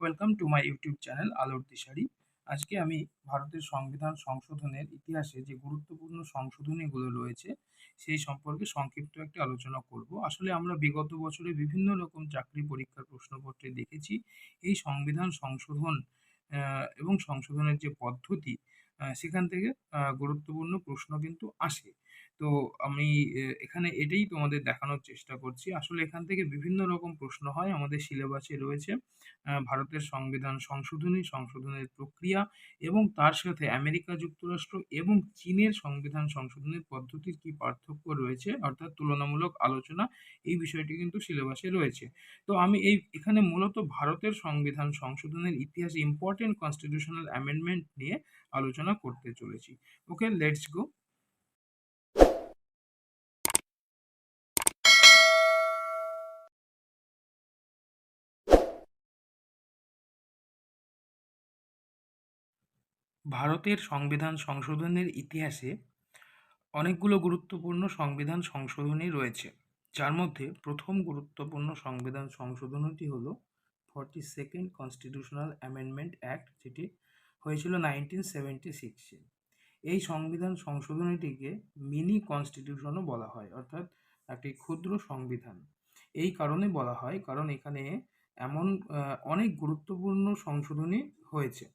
Welcome to my YouTube channel আলোর দিশারি আজকে আমি ভারতের সংবিধান সংশোধনের ইতিহাসে যে গুরুত্বপূর্ণ সংশোধনীগুলো রয়েছে, সেই সম্পর্কে সংক্ষিপ্ত একটি আলোচনা করব। আসলে আমরা বিগত বছরে বিভিন্ন রকম চাকরি পরীক্ষার প্রশ্নপত্রে দেখেছি, এই সংবিধান সংশোধন এবং সংশোধনের যে পদ্ধতি সেখান থেকে গুরুত্বপূর্ণ প্রশ্ন কিন্তু আসে। তো আমি এখানে এটাই তোমাদের দেখানোর চেষ্টা করছি। আসলে এখান থেকে বিভিন্ন রকম প্রশ্ন হয় আমাদের সিলেবাসে রয়েছে। ভারতের সংবিধান, সংশোধনী, সংশোধনের প্রক্রিয়া এবং তার সাথে আমেরিকা যুক্তরাষ্ট্র এবং চীনের সংবিধান, সংশোধনের পদ্ধতির কি পার্থক্য রয়েছে অর্থাৎ তুলনামূলক আলোচনা এই বিষয়টি কিন্তু সিলেবাসে রয়েছে। তো আমি এই, এখানে মূলত ভারতের সংবিধান, সংশোধনের ইতিহাস ইম্পর্টেন্ট কনস্টিটিউশনাল অ্যামেন্ডমেন্ট নিয়ে আলোচনা করতে চলেছি। ওকে লেটস গো ভারতের সংবিধান সংশোধনের ইতিহাসে অনেকগুলো গুরুত্বপূর্ণ সংবিধান সংশোধনী রয়েছে। যার মধ্যে প্রথম গুরুত্বপূর্ণ সংবিধান সংশোধনীটি হল forty second constitutional amendment act যেটি হয়েছিল নাইনটিন সেভেন্টি সিক্সে এই সংবিধান সংশোধনীটিকে মিনি কনস্টিটিউশনও বলা হয়, অর্থাৎ একটি ক্ষুদ্র সংবিধান। এই কারণে বলা হয়, কারণ এখানে এমন অনেক গুরুত্বপূর্ণ সংশোধনী হয়েছে।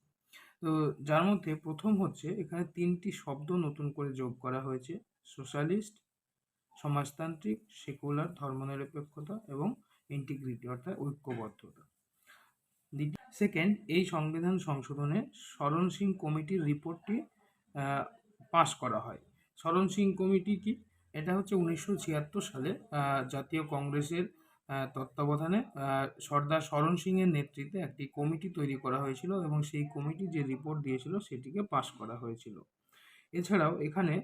তো যার মধ্যে প্রথম হচ্ছে এখানে তিনটি শব্দ নতুন করে যোগ করা হয়েছে সোশ্যালিস্ট সমাজতান্ত্রিক সেকুলার ধর্মনিরপেক্ষতা এবং ইন্টিগ্রিটি অর্থাৎ ঐক্যবদ্ধতা। সেকেন্ড এই সংবিধান সংশোধনে শরণ সিং কমিটির রিপোর্টটি পাশ করা হয়। শরণ সিং কমিটি কি? এটা হচ্ছে উনিশশো ছিয়াত্তর সালে জাতীয় কংগ্রেসের তত্ত্বাবধানে সর্দার শরণ সিংয়ের নেতৃত্বে একটি কমিটি তৈরি করা হয়েছিল এবং সেই কমিটি যে রিপোর্ট দিয়েছিল সেটিকে পাশ করা হয়েছিল। এছাড়াও এখানে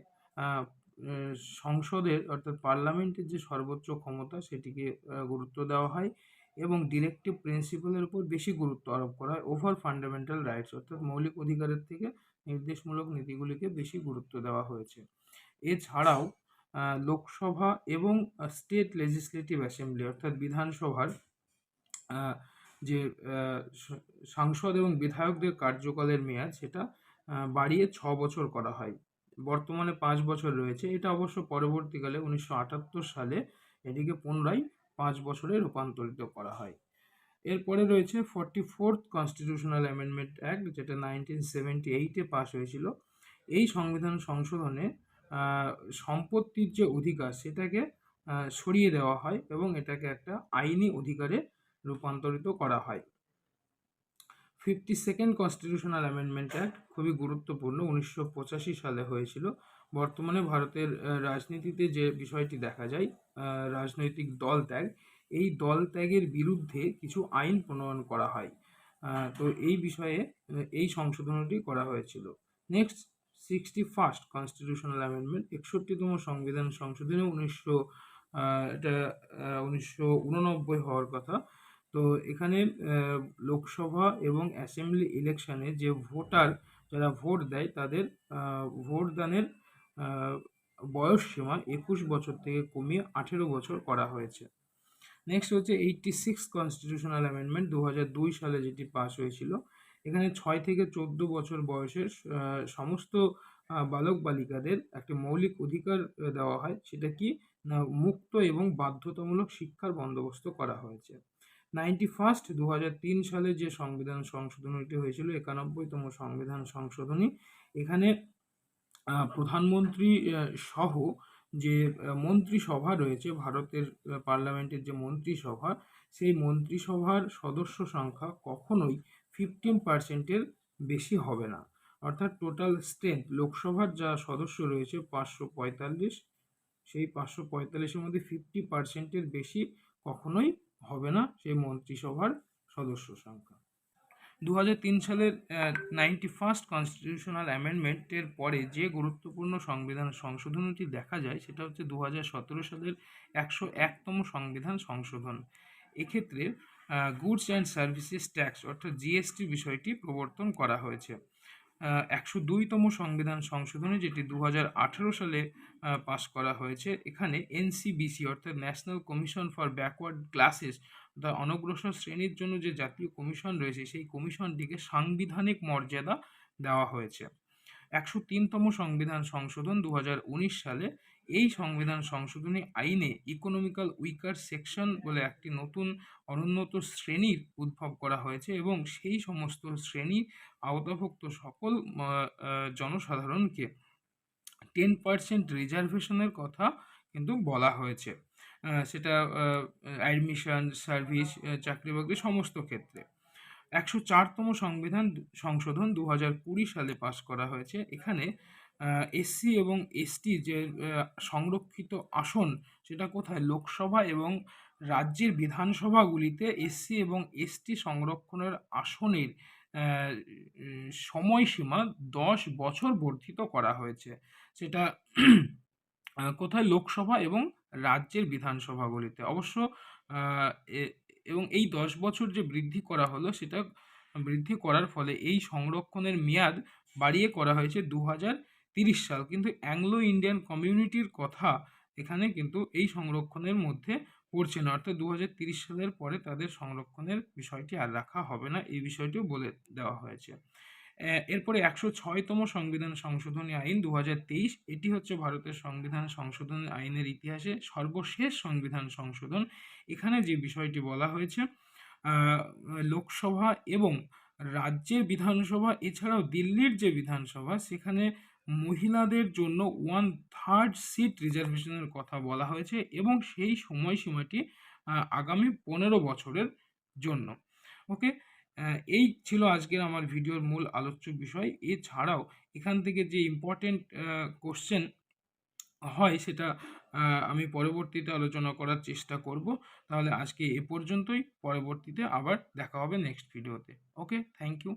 সংসদের অর্থাৎ পার্লামেন্টের যে সর্বোচ্চ ক্ষমতা সেটিকে গুরুত্ব দেওয়া হয় এবং ডিরেক্টিভ প্রিন্সিপালের উপর বেশি গুরুত্ব আরোপ করা হয় ওভার ফান্ডামেন্টাল রাইটস অর্থাৎ মৌলিক অধিকারের থেকে নির্দেশমূলক নীতিগুলিকে বেশি গুরুত্ব দেওয়া হয়েছে। এছাড়াও লোকসভা এবং স্টেট লেজিসলেটিভ অ্যাসেম্বলি অর্থাৎ বিধানসভার যে সাংসদ এবং বিধায়কদের কার্যকালের মেয়াদ সেটা বাড়িয়ে ছ বছর করা হয়। বর্তমানে পাঁচ বছর রয়েছে। এটা অবশ্য পরবর্তীকালে উনিশশো আটাত্তর সালে এটিকে পুনরায় পাঁচ বছরে রূপান্তরিত করা হয়। এরপরে রয়েছে forty fourth constitutional amendment act, যেটা নাইনটিন সেভেন্টি এইটে পাস হয়েছিল। এই সংবিধান সংশোধনে সম্পত্তির যে অধিকার সেটাকে সরিয়ে দেওয়া হয় এবং এটাকে একটা আইনি অধিকারে রূপান্তরিত করা হয়। Fifty second constitutional amendment act খুবই গুরুত্বপূর্ণ, উনিশশো পঁচাশি সালে হয়েছিল। বর্তমানে ভারতের রাজনীতিতে যে বিষয়টি দেখা যায় রাজনৈতিক দল ত্যাগ, এই দল ত্যাগের বিরুদ্ধে কিছু আইন প্রণয়ন করা হয়। তো এই বিষয়ে, এই সংশোধনটি করা হয়েছিল। Next sixty first constitutional amendment একষট্টিতম সংবিধান সংশোধনী উনিশশো এটা উনিশশো উননব্বই হওয়ার কথা। তো এখানে লোকসভা এবং অ্যাসেম্বলি ইলেকশানে যে ভোটার, যারা ভোট দেয়, তাদের ভোটদানের বয়স সীমা একুশ বছর থেকে কমিয়ে আঠেরো বছর করা হয়েছে। নেক্সট হচ্ছে এইটটি সিক্স কনস্টিটিউশনাল অ্যামেন্ডমেন্ট দু হাজার দুই সালে যেটি পাস হয়েছিল। এখানে ছয় থেকে চোদ্দ বছর বয়সের সমস্ত বালক বালিকাদের একটি মৌলিক অধিকার দেওয়া হয়। সেটা কি? না, মুক্ত এবং বাধ্যতামূলক শিক্ষার বন্দোবস্ত করা হয়েছে। নাইনটি ফার্স্ট দু তিন সালে যে সংবিধান সংশোধনীটি হয়েছিল, একানব্বইতম সংবিধান সংশোধনী, এখানে প্রধানমন্ত্রী সহ যে মন্ত্রিসভা রয়েছে, ভারতের পার্লামেন্টের যে মন্ত্রিসভা, সেই মন্ত্রিসভার সদস্য সংখ্যা কখনোই ফিফটিন পার্সেন্টের বেশি হবে না। অর্থাৎ টোটাল স্ট্রেংথ লোকসভার যা সদস্য রয়েছে পাঁচশো পঁয়তাল্লিশ, সেই পাঁচশো পঁয়তাল্লিশের মধ্যে ফিফটি পার্সেন্টের বেশি কখনোই হবে না সেই মন্ত্রিসভার সদস্য সংখ্যা। দু সালের নাইনটি ফার্স্ট কনস্টিটিউশনাল অ্যামেন্ডমেন্টের পরে যে গুরুত্বপূর্ণ সংবিধান সংশোধনটি দেখা যায়, সেটা হচ্ছে দু সালের একশো একতম সংবিধান সংশোধন। এক্ষেত্রে গুডস অ্যান্ড সার্ভিসেস ট্যাক্স অর্থাৎ জিএসটি বিষয়টি প্রবর্তন করা হয়েছে। একশো দুইতম সংবিধান সংশোধনী যেটি দু সালে পাস করা হয়েছে, এখানে এনসিবিসি অর্থাৎ national commission for backward classes অর্থাৎ অনগ্রসর শ্রেণির জন্য যে জাতীয় কমিশন রয়েছে, সেই কমিশনটিকে সাংবিধানিক মর্যাদা দেওয়া হয়েছে। একশো তিনতম সংবিধান সংশোধন দু হাজার উনিশ সালে। এই সংবিধান সংশোধনী আইনে ইকোনমিক্যাল উইকার সেকশন বলে একটি নতুন অনুন্নত শ্রেণির উদ্ভব করা হয়েছে এবং সেই সমস্ত শ্রেণি আওতাভুক্ত সকল জনসাধারণকে টেন পার্সেন্ট রিজার্ভেশনের কথা কিন্তু বলা হয়েছে। সেটা অ্যাডমিশন সার্ভিস চাকরি বাকরি সমস্ত ক্ষেত্রে। একশো চারতম সংবিধান সংশোধন দু হাজার কুড়ি সালে পাশ করা হয়েছে। এখানে এসসি এবং এসটি যে সংরক্ষিত আসন, সেটা কোথায়? লোকসভা এবং রাজ্যের বিধানসভাগুলিতে এসসি এবং এসটি সংরক্ষণের আসনের সময়সীমা দশ বছর বর্ধিত করা হয়েছে। সেটা কোথায়? লোকসভা এবং রাজ্যের বিধানসভাগুলিতে। অবশ্য এবং এই দশ বছর যে বৃদ্ধি করা হলো, সেটা বৃদ্ধি করার ফলে এই সংরক্ষণের মেয়াদ বাড়িয়ে করা হয়েছে দু হাজার তিরিশ সাল। কিন্তু অ্যাংলো ইন্ডিয়ান কমিউনিটির কথা এখানে কিন্তু এই সংরক্ষণের মধ্যে পড়ছে না। অর্থাৎ দু সালের পরে তাদের সংরক্ষণের বিষয়টি আর রাখা হবে না। এই বিষয়টিও বলে দেওয়া হয়েছে। এরপরে একশো ছয়তম সংবিধান সংশোধনী আইন দু হাজার তেইশ। এটি হচ্ছে ভারতের সংবিধান সংশোধন আইনের ইতিহাসে সর্বশেষ সংবিধান সংশোধন। এখানে যে বিষয়টি বলা হয়েছে লোকসভা এবং রাজ্যের বিধানসভা, এছাড়াও দিল্লির যে বিধানসভা, সেখানে মহিলাদের জন্য ওয়ান থার্ড সিট রিজার্ভেশনের কথা বলা হয়েছে এবং সেই সময়সীমাটি আগামী পনেরো বছরের জন্য। ওকে? এই ছিল আজকের আমার ভিডিওর মূল আলোচ্য বিষয়। এছাড়াও এখান থেকে যে ইম্পর্টেন্ট কোশ্চেন হয় সেটা আমি পরবর্তীতে আলোচনা করার চেষ্টা করব। তাহলে আজকে এ পর্যন্তই। পরবর্তীতে আবার দেখা হবে নেক্সট ভিডিওতে ওকে থ্যাংক ইউ